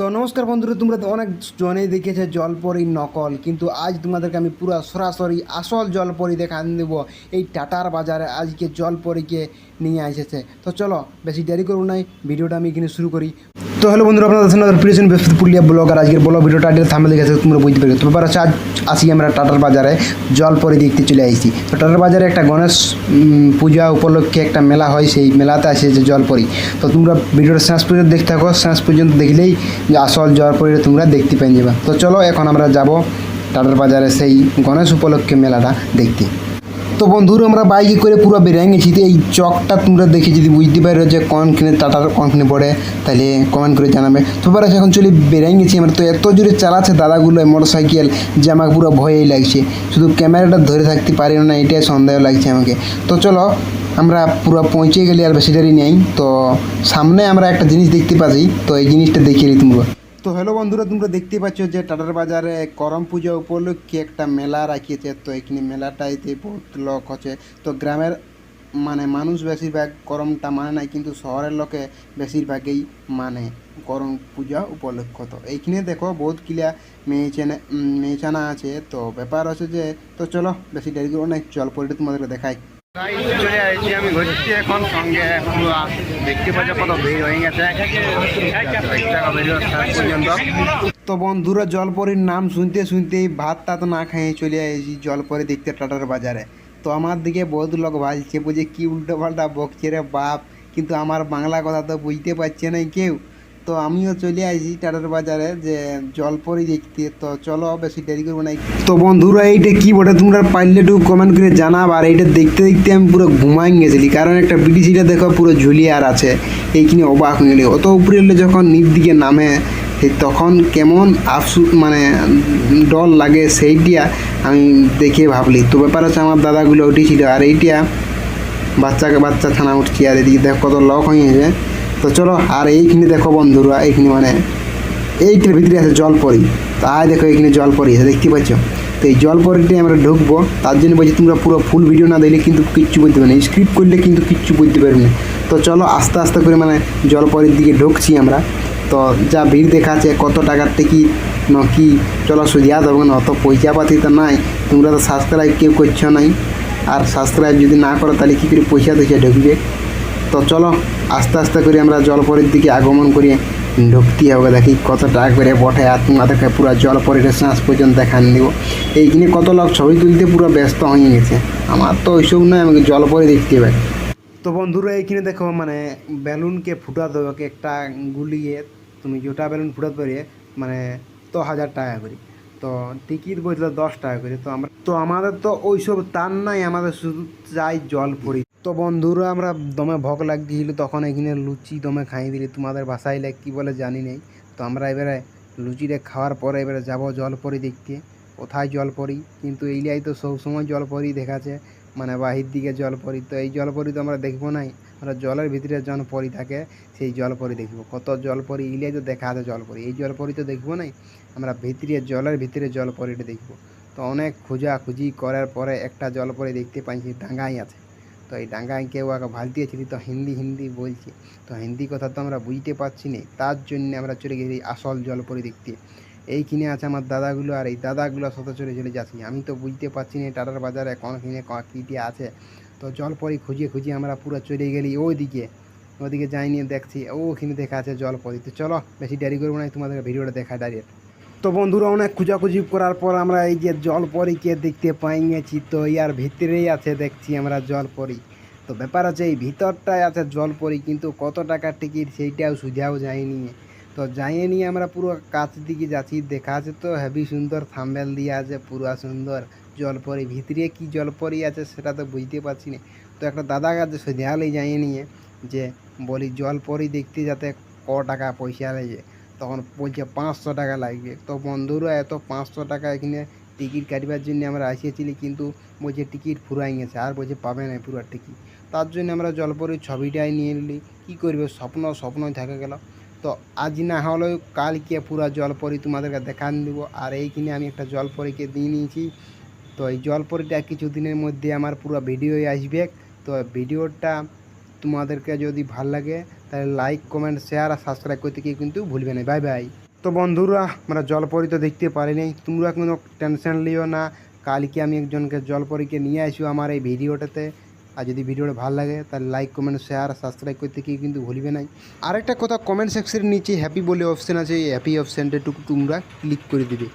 তো নমস্কার বন্ধুরা, তোমরা তো অনেক জনেই দেখেছে জলপরি নকল, কিন্তু আজ তোমাদেরকে আমি পুরো সরাসরি আসল জলপরি দেখা দেব। এই টাটার বাজারে আজকে জলপরিকে নিয়ে এসেছে। তো চলো, বেশি দেরি করব নাই, ভিডিওটা আমি এখানে শুরু করি। তো হ্যালো বন্ধুরা আপনাদের প্রিয়জন বৃহস্পতি পুরুলিয়া ব্লগ আর আজকের ব্লগ ভিডিওটা আগে থামলে দেখেছে তোমরা বুঝতে পারবে তো ব্যাপার হচ্ছে, আজ আসি আমরা টাটার বাজারে, জলপরি দেখতে চলে আসছি। তো টাটার বাজারে একটা গণেশ পূজা উপলক্ষে একটা মেলা হয়, সেই মেলাতে আসে যে জল জলপরি। তো তোমরা ভিডিওটা শেষ পর্যন্ত দেখতে থাকো, শেষ পর্যন্ত দেখলেই যে আসল জলপরিটা তোমরা দেখতে পেয়ে যাবে। তো চলো, এখন আমরা যাব টাটার বাজারে সেই গণেশ উপলক্ষে মেলাটা দেখতে। তো বন্ধুরা, আমরা বাইকে করে পুরো বেরিয়ে গেছি। এই চকটা তোমরা দেখে যদি বুঝতে পারো যে কোনখানে টাটার কোনখানে পড়ে, তাহলে কমেন্ট করে জানাবে। তো এবার এখন চলে বেরিয়ে গেছি। আমরা তো এত জোরে চালাচ্ছে দাদাগুলো মোটর সাইকেল যে আমাকে পুরো ভয়েই লাগছে। শুধু ক্যামেরাটা ধরে থাকতে পারি না, এটাই সন্দেহ লাগছে আমাকে। তো চলো, আমরা পুরো পৌঁছে গেলে আর বেশি দেরি নেই। তো সামনে আমরা একটা জিনিস দেখতে পাচ্ছি। তো এই জিনিসটা দেখিয়ে দিই তোমরা। তো হ্যালো বন্ধুরা, তোমরা দেখতে পাচ্ছ যে টাটার বাজারে করম পূজা উপলক্ষে একটা মেলা রাখিয়েছে। তো এখানে মেলাটাইতে বহুত লোক হচ্ছে তো গ্রামের মানে মানুষ বেশিরভাগ করমটা মানে নাই, কিন্তু শহরের লোকে বেশিরভাগই মানে করম পূজা উপলক্ষ। তো এইখানে দেখো বহুত কিলা মেয়েছেনে মেয়েছানা আছে। তো ব্যাপার আছে যে, তো চলো বেশি দেরি করব না জল পরিটা তোমাদেরকে দেখাই। চলে আসছি আমি ঘুরছি এখন, সঙ্গে দেখতে পাচ্ছ কত ভিড় হয়ে গেছে। পর্যন্ত তো বন্ধুরা, জলপরির নাম শুনতে শুনতেই ভাত টাত না খাইয়ে চলে এসেছি জলপরি দেখতে টাটার বাজারে। তো আমার দিকে বহুত লোক ভাজছে বুঝে কি উল্টো পাল্টা বকছে রে বাপ, কিন্তু আমার বাংলা কথা তো বুঝতে পারছে না কেউ। তো আমিও চলে আসি টাটার বাজারে যে জল জলপরি দেখতে। তো চলো বেশি দেরি করব না। তো বন্ধুরা, এইটা কি বটে? তোমরা পারলে একটু কমেন্ট করে জানাব। আর এইটা দেখতে দেখতে আমি পুরো ঘুমাই গেছিলি। কারণ একটা বিডিসিটা দেখো, পুরো ঝুলিয়ে আর আছে। এইখানে অবাক হয়ে গেলে। অত উপরে এলে যখন নিচ দিকে নামে তখন কেমন আফসু মানে ডর লাগে সেইটা আমি দেখে ভাবলি। তো ব্যাপার হচ্ছে আমার দাদাগুলো উঠেছিল। আর এইটা বাচ্চাকে বাচ্চা থানা উঠছি। আর এদিকে দেখো কত লক হয়ে গেছে। তো চলো, আর এইখানে দেখো বন্ধুরা, এইখানে মানে এইটার ভিতরে আছে জলপরি। আয় দেখো এখানে জলপরি আছে দেখতে পাচ্ছ? তো এই জলপরিটাই আমরা ঢুকবো, তার জন্য বলছি তোমরা পুরো ফুল ভিডিও না দিলে কিন্তু কিচ্ছু বুঝতে পারবে না স্ক্রিপ্ট করলে কিন্তু কিচ্ছু বুঝতে পারবে না। তো চলো, আস্তে আস্তে করে মানে জল জলপরির দিকে ঢুকছি আমরা। তো যা ভিড় দেখাচ্ছে, কত টাকার টিকিট ন কি, চলো সুদিয়া দেবো না, অত পয়সা পাতি তো নাই। তোমরা তো সাবস্ক্রাইব কেউ করছ নাই। আর সাবস্ক্রাইব যদি না করো, তাহলে কী করে পয়সা দিচ্ছে ঢুকবে? তো চলো, আস্তে আস্তে করে আমরা জলপরির দিকে আগমন করি। ঢুকতে হবে দেখি কত টাকা করে বটে, আর তোমাদেরকে পুরো জলপরির শ্বাস পর্যন্ত দেখান দিব। এইখানে কত লোক ছবি তুলতে পুরো ব্যস্ত হয়ে গেছে। আমার তো ওইসব নয়, আমাকে জলপরি দেখতে হবে। তো বন্ধুরা, এইখানে দেখো মানে বেলুনকে ফুটাতে হবে একটা গুলিয়ে, তুমি যেটা বেলুন ফুটাতে পারি মানে তো হাজার টাকা করে। তো টিকিট বলছিল দশ টাকা করে। তো আমরা তো আমাদের তো ওইসব তার নাই, আমাদের শুধু চাই জল পরি তো বন্ধুরা, আমরা দমে ভোগ লাগছিল তখন এখানে লুচি দমে খাইয়ে দিলি। তোমাদের বাসায় লাগ কী বলে জানি নেই। তো আমরা এবারে লুচিটা খাওয়ার পরে এবারে যাব জলপরি দেখতে। কোথায় জলপরি? কিন্তু এইলাই তো সবসময় জলপরি দেখাচ্ছে। মানে বাহির দিকে জলপরি। তো এই জলপরি তো আমরা দেখব নাই। আমরা জলের ভিতরে জন পরি থাকে, সেই জলপরি দেখব। কত জলপরি? ইলাই তো দেখা আছে জলপরি। এই জলপরি তো দেখব নাই? আমরা ভিতরে, জলের ভিতরে জলপরিটা দেখব। তো অনেক খোঁজাখুঁজি করার পরে একটা জলপরি দেখতে পাইছি ডাঙ্গাই আছে। তো এই ডাঙ্গায় কেউ আগে ভালো ভালতিয়েছিলি তো হিন্দি হিন্দি বলছে। তো হিন্দি কথা তো আমরা বুঝতে পারছি না, তার জন্য আমরা চলে গেছি আসল জলপরি দেখতে এই কিনে আছে আমার দাদাগুলো, আর এই দাদাগুলোর সাথে চলে চলে যাচ্ছি। আমি তো বুঝতে পারছি না, টাটার বাজারে কোন কিনে কীটি আছে। তো জলপরি খুঁজে খুঁজে আমরা পুরো চলে গেলি ওইদিকে। ওদিকে যাই নিয়ে দেখছি ওখানে দেখা আছে জলপরি। তো চলো, বেশি দেরি করব না, তোমাদের ভিডিওটা দেখা ডাইরেক্ট তো বন্ধুরা, অনেক খোঁজাখুঁজি করার পর আমরা এই যে জলপরিকে দেখতে পাই গেছি তো ইয়ার ভিতরেই আছে দেখছি আমরা জলপরি। তো ব্যাপার আছে এই ভিতরটায় আছে জলপরি, কিন্তু কত টাকার টিকিট সেইটাও সুঝাও যায়নি। তো যাইয়ে নিয়ে আমরা পুরো কাছ দিকে যাচ্ছি, দেখা আছে তো হেভি সুন্দর থাম্বেল দিয়ে আছে, পুরো সুন্দর জলপরি। ভিতরে কি জলপরি আছে সেটা তো বুঝতে পারছি না। তো একটা দাদা কাছে সোজালেই যাইয়ে নিয়ে যে, বলি জলপরি দেখতে যাতে ক টাকা পয়সা লাগে। তখন বলছে, পাঁচশো টাকা লাগবে। তো বন্ধুরা, এত পাঁচশো টাকা এখানে টিকিট কাটবার জন্য আমরা আসিয়েছিলি, কিন্তু বলছে টিকিট ফুরাই গেছে, আর বলছে পাবে না পুরো টিকিট। তার জন্য আমরা জলপরির ছবিটাই নিয়ে নিলি। কী করবে? স্বপ্ন স্বপ্নই থেকে গেল। তো আজ না হলেও কালকে পুরো জলপরি তোমাদেরকে দেখান দিব। আর এইখানে আমি একটা জলপরিকে দিয়ে নিয়েছি। তো এই জলপরিটা কিছুদিনের মধ্যে আমার পুরো ভিডিওই আসবে। তো ভিডিওটা তোমাদেরকে যদি ভালো লাগে, তাহলে লাইক কমেন্ট শেয়ার আর সাবস্ক্রাইব করতে কেউ কিন্তু ভুলবে না। বাই বাই তো বন্ধুরা, আমরা জলপরি তো দেখতে পারিনি। তোমরা কোনো টেনশন লিও না। কালকে আমি একজনকে জলপরীকে নিয়ে আসব আমার এই ভিডিওটাতে। আর যদি ভিডিওটা ভালো লাগে, তাহলে লাইক কমেন্ট শেয়ার সাবস্ক্রাইব করতে কেউ কিন্তু ভুলবে নাই আরেকটা কথা কমেন্ট সেকশনের নিচে হ্যাপি বলে অপশান আছে। এই হ্যাপি অপশানটা একটু তোমরা ক্লিক করে দিবে।